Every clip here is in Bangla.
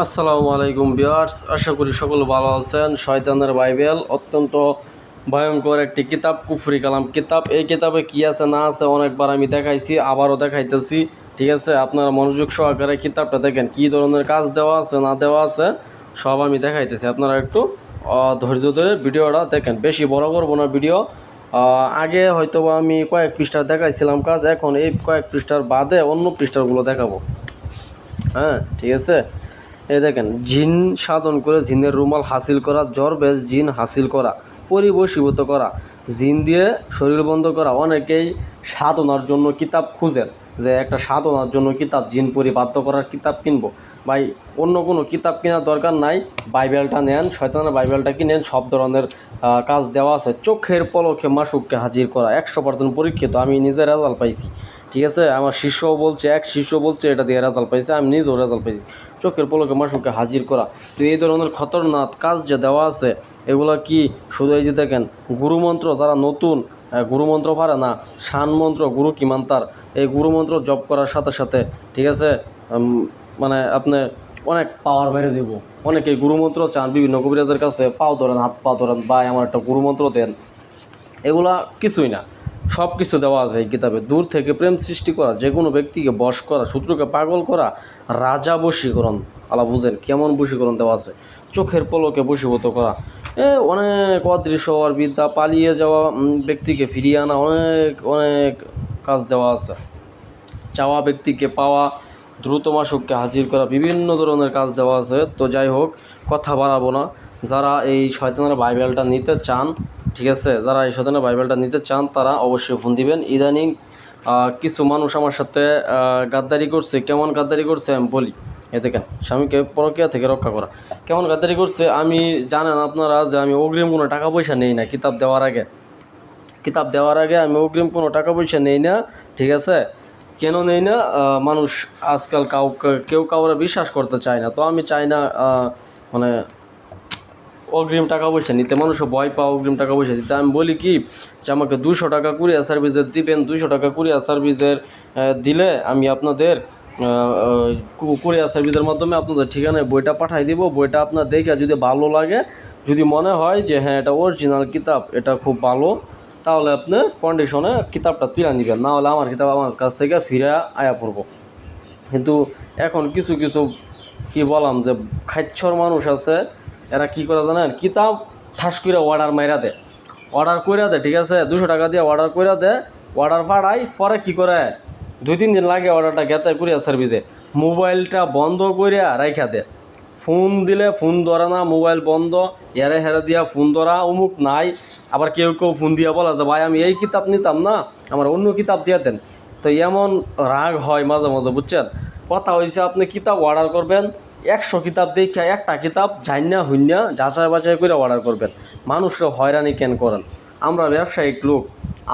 আসসালামু আলাইকুম বিয়ার্স আশা করি সকল ভালো আছেন। শয়তানের বাইবেল, অত্যন্ত ভয়ঙ্কর একটি কিতাব, কুফরি কালাম কিতাব। এই কিতাবে কি আছে, না আছে অনেকবার আমি দেখাইছি, আবারও দেখাইতেছি, ঠিক আছে? আপনারা মনোযোগ সহকারে কিতাবটা দেখেন, কি ধরনের কাজ দেওয়া আছে, না দেওয়া আছে, সব আমি দেখাইতেছি। আপনারা একটু ধৈর্য ধরে ভিডিওটা দেখেন। বেশি বড় করব না ভিডিও। আগে হয়তো আমি কয়েক পৃষ্ঠা দেখাইছিলাম কাজ, এখন এই কয়েক পৃষ্ঠার বাদে অন্য পৃষ্ঠাগুলো দেখাবো। হ্যাঁ ঠিক আছে? এই দেখেন, জিন সাধন করে জিনের রুমাল হাসিল করা, জ্বর, বেশ জিন হাসিল করা, পরিবশীভূত করা, জিন দিয়ে শরীর বন্ধ করা, অনেকেই সাধনার জন্য কিতাব খুঁজেন, যে একটা সাধনার জন্য কিতাব, জিন পরি বাধ্য করার কিতাব কিনবো। ভাই, অন্য কোনো কিতাব কেনার দরকার নাই, বাইবেলটা নেন, শয়তানের বাইবেলটা কিনেন, সব ধরনের কাজ দেওয়া আছে। চোখের পলকে মাসুককে হাজির করা, একশো পার্সেন্ট পরীক্ষিত, আমি নিজের রেজাল্ট পাইছি। ঠিক আছে? আমার শিষ্য বলছে, এক শিষ্য বলছে, এটা দিয়ে রেজাল্ট পাইছে, আমি নিজেও রেজাল্ট পাইছি। চোখের পলকে মাসুককে হাজির করা। তো এই ধরনের খতরনাক কাজ যে দেওয়া আছে, এগুলো কি শুধু এই যে দেখেন, গুরুমন্ত্র যারা নতুন গুরুমন্ত্র পারে না শান মন্ত্র গুরু কিমান্তার এই গুরুমন্ত্র জপ করার সাথে সাথে, ঠিক আছে? মানে আপনি অনেক পাওয়ার বেড়ে দেব। অনেকে গুরুমন্ত্র চান, বিভিন্ন কবিরাজের কাছে, পাও ধরেন, হাত পা ধরেন বা আমার একটা গুরুমন্ত্র দেন। এগুলা কিছুই না। সব কিছু দেওয়া আছে এই কিতাবে। দূর থেকে প্রেম সৃষ্টি করা যে কোনো ব্যক্তিকে বশ করা, শত্রুকে পাগল করা, রাজা বশীকরণ আলা বুঝেন কেমন বশীকরণ দেওয়া আছে। চোখের পলকে বশীভূত করা। এ, অনেক অদৃশ্য হওয়ার বিদ্যা, পালিয়ে যাওয়া ব্যক্তিকে ফিরিয়ে আনা, অনেক অনেক কাজ দেওয়া আছে। চাওয়া ব্যক্তিকে পাওয়া, দ্রুত মাসুককে হাজির করা, বিভিন্ন ধরনের কাজ দেওয়া আছে। তো যাই হোক, কথা বাড়াবো না। যারা এই শয়তানের বাইবেলটা নিতে চান ঠিক আছে? যারা এই শয়তানের বাইবেলটা নিতে চান, তারা অবশ্যই ফোন দিবেন। ইদানিং কিছু মানুষ আমার সাথে গাদ্দারি করছে। কেমন গাদ্দারি করছে আমি বলি। এ দেখেন, স্বামীকে পরকিয়া থেকে রক্ষা করা। কেমন গাদ্দারি করছে? আমি জানেন আপনারা যে আমি অগ্রিম কোনো টাকা পয়সা নেই না, কিতাব দেওয়ার আগে। কিতাব দেওয়ার আগে আমি অগ্রিম কোনো টাকা পয়সা নেই না, ঠিক আছে? কেন নেই না? মানুষ আজকাল কাউকে, কেউ কাউরে বিশ্বাস করতে চায় না। তো আমি চাই না মানে অগ্রিম টাকা পয়সা নিতে, মানুষও ভয় পাও অগ্রিম টাকা পয়সা দিতে। আমি বলি কি, যে আমাকে দুশো টাকা কুরিয়ার সার্ভিসের দিবেন দুশো টাকা কুরিয়ার সার্ভিসের দিলে আমি আপনাদের কুরিয়ার সার্ভিসের মাধ্যমে আপনাদের ঠিকানায় বইটা পাঠাই দিব। বইটা আপনার দেখে যদি ভালো লাগে, যদি মনে হয় যে হ্যাঁ এটা অরিজিনাল কিতাব, এটা খুব ভালো, তাহলে আপনি কন্ডিশনে কিতাবটা তুলে নেবেন। না হলে আমার কিতাব আমার কাছ থেকে ফিরে আয়া পড়ব। কিন্তু এখন কিছু কিছু কি বললাম যে খাচ্ছর মানুষ আছে এরা কি করে জানেন? কিতাব ঠাস করে অর্ডার মাইরা দেয়। অর্ডার কইরা দেয়, ঠিক আছে? দুশো টাকা দিয়ে অর্ডার কইরা দেয়। অর্ডার পাঠাই পরে কি করে? দুই, তিন দিন লাগে অর্ডারটা গেতে কুরিয়ার সার্ভিসে মোবাইলটা বন্ধ কইরা রাইখা দেয়। ফোন দিলে ফোন ধরে না, মোবাইল বন্ধ। এরে হেরে দিয়া ফোন ধরা অমুক নাই। আবার কেউ কেউ ফোন দিয়া বলে যে, ভাই, আমি এই কিতাব নিতাম না, আমার অন্য কিতাব দিয়ে দেন। তো এমন রাগ হয় মাঝে মাঝে, বুঝছেন? কথা হয়েছে আপনি কিতাব অর্ডার করবেন একশো কিতাব দেখে একটা কিতাব জাইনা হুইনা যাচাই বাছাই করে অর্ডার করবেন। মানুষরা হয়রানি কেন করেন? আমরা ব্যবসায়িক লোক,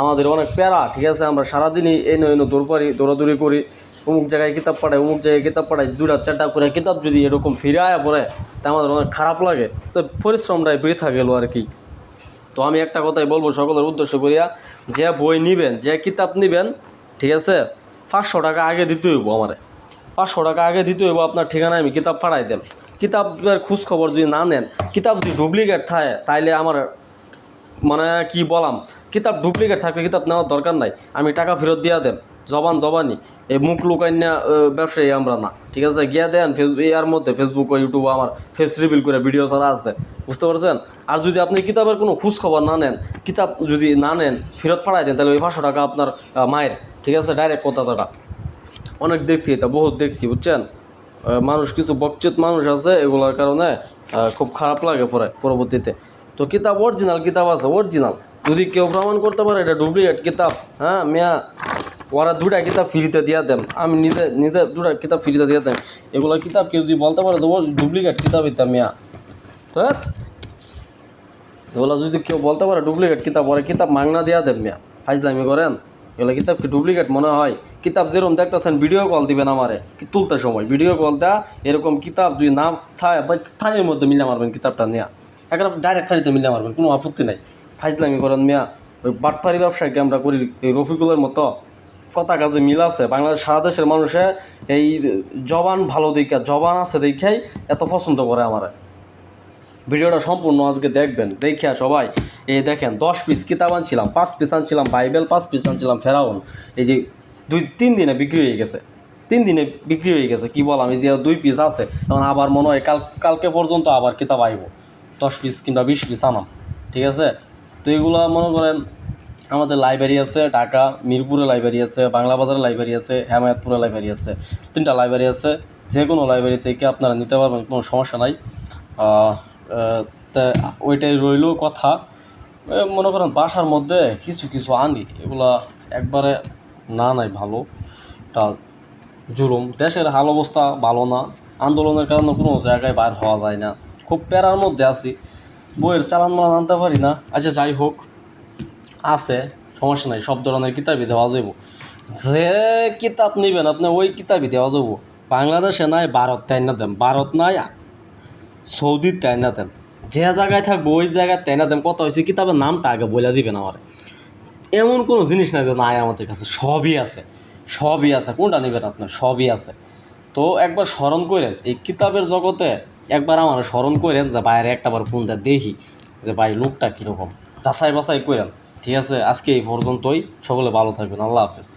আমাদের অনেক প্যারা, ঠিক আছে? আমরা সারাদিনই এনে দৌড় করি দৌড়াদৌড়ি করি, অমুক জায়গায় কিতাব পাঠাই, অমুক জায়গায় কিতাব পাঠাই দুটা চারটা করে কিতাব যদি এরকম ফিরে আয়া পড়ে, তা আমাদের অনেক খারাপ লাগে। তো পরিশ্রমটাই বৃথা গেল আর কি। তো আমি একটা কথাই বলব সকলের উদ্দেশ্য করিয়া, যে বই নিবেন, যে কিতাব নিবেন, ঠিক আছে? পাঁচশো টাকা আগে দিতে হইব আমারে। পাঁচশো টাকা আগে দিতে হইব আপনার ঠিকানায় আমি কিতাব পাঠাই দেন কিতাবের খোঁজ খবর যদি না নেন, কিতাব যদি ডুপ্লিকেট থাকে, তাইলে আমার মানে কি বলাম, কিতাব ডুপ্লিকেট থাকলে কিতাব নেওয়ার দরকার নাই, আমি টাকা ফেরত দিয়া দেন জবান জবানি এই মুখ লুকাইনা ব্যবসায়ী আমরা না, ঠিক আছে? গিয়া দেন ফেসবুক এর মধ্যে ফেসবুক ইউটিউব আমার ফেস রিভিল করে ভিডিও ছাড়া আছে, বুঝতে পারছেন? আর যদি আপনি কিতাবের কোনো খোঁজ খবর না নেন, কিতাব যদি না নেন, ফেরত পাঠাই দেন, তাহলে ওই পাঁচশো টাকা আপনার মায়ের, ঠিক আছে? ডাইরেক্ট কথাটা অনেক দেখছি, এটা বহুত দেখছি, বুঝছেন? মানুষ, কিছু বকচিত মানুষ আছে এগুলোর কারণে খুব খারাপ লাগে পরে, পরবর্তীতে। তো কিতাব অরিজিনাল কিতাব আছে অরিজিনাল যদি কেউ প্রমাণ করতে পারে, এটা ডুপ্লিকেট কিতাব হ্যাঁ মিয়া? ওরা দুটা কিতাব ফ্রিতে দিয়া দেন। আমি নিজে নিজে দুটা কিতাব ফ্রিতে দিয়ে দেন। এগুলো কিতাব কেউ যদি বলতে পারে, তো ডুপ্লিকেট কিতাব এটা, মিয়া? তো এগুলো যদি কেউ বলতে পারে ডুপ্লিকেট কিতাব ওরা কিতাব মাংনা দিয়া দেন, মিয়া। ফাইজলামি করেন। এগুলো কিতাব কি ডুপ্লিকেট মনে হয়? কিতাব যেরকম দেখতেছেন ভিডিও কল দিবেন আমারে, কি তুলতে সময়? ভিডিও কল দেয়া, এরকম কিতাব যদি না থাকে বা ফানির মধ্যে মিলে মারবেন কিতাবটা নেয়া। একটা ডাইরেক্ট ফানিতে মিলে মারবেন, কোনো আপত্তি নাই। ফাইজলামি করেন মিয়া। ওই বাটপারি ব্যবসায়কে আমরা করি? রফিকুলের মতো কথা কাজে মিল আছে? বাংলাদেশ, সারা দেশের মানুষে এই জবান ভালো দেখা জবান আছে দেখাই এত পছন্দ করে আমার। ভিডিওটা সম্পূর্ণ আজকে দেখবেন, দেখিয়া সবাই এই দেখেন, দশ পিস কিতাব আনছিলাম, পাঁচ পিস আনছিলাম, বাইবেল, পাঁচ পিস আনছিলাম, ফেরাউন, এই যে দুই, তিন দিনে বিক্রি হয়ে গেছে, তিন দিনে বিক্রি হয়ে গেছে, কি বললাম এই যে দুই পিস আছে, এখন আবার মনে হয় কাল, কালকে পর্যন্ত আবার কিতাব আইব, দশ পিস কিংবা বিশ পিস আনাম, ঠিক আছে? তো এগুলো মনে করেন, আমাদের লাইব্রেরি আছে, ঢাকা, মিরপুরে লাইব্রেরি আছে, বাংলা বাজারে লাইব্রেরি আছে, হেমায়তপুরে লাইব্রেরি আছে, তিনটা লাইব্রেরি আছে যে কোনো লাইব্রেরি থেকে আপনারা নিতে পারবেন, কোনো সমস্যা নাই। তা ওইটাই রইল কথা। মনে করেন বাসার মধ্যে কিছু কিছু আনি এগুলা একবারে না নাই ভালো। তা জুলুম। দেশের হাল অবস্থা ভালো না। আন্দোলনের কারণে কোনো জায়গায় বাইর হওয়া যায় না। খুব প্যারার মধ্যে আছি। বইয়ের চালান মালান আনতে পারি না। আচ্ছা যাই হোক। আছে, সমস্যা নাই। সব ধরনের কিতাবই দেওয়া যাব যে কিতাব নেবেন, আপনি ওই কিতাবই দেওয়া যাব বাংলাদেশে নাই, ভারত তাই না দেন। ভারত নাই সৌদির তাই না দেন যে জায়গায় থাকব, ওই জায়গায় তাই না দেন কত হয়েছে কিতাবের নামটা আগে বলে দিবেন আমার। এমন কোনো জিনিস নাই যে নাই আমাদের কাছে। সবই আছে। সবই আছে। কোনটা নেবেন আপনার সবই আছে। তো একবার স্মরণ করেন, এই কিতাবের জগতে একবার আমার স্মরণ করেন যে বাইরে একটাবার ফোন দেয়, দেখি যে ভাই লোকটা কীরকম। যাচাই বাছাই করেন। ঠিক আছে? আজকে এই পর্যন্তই। সকলে ভালো থাকবেন। আল্লাহ হাফেজ।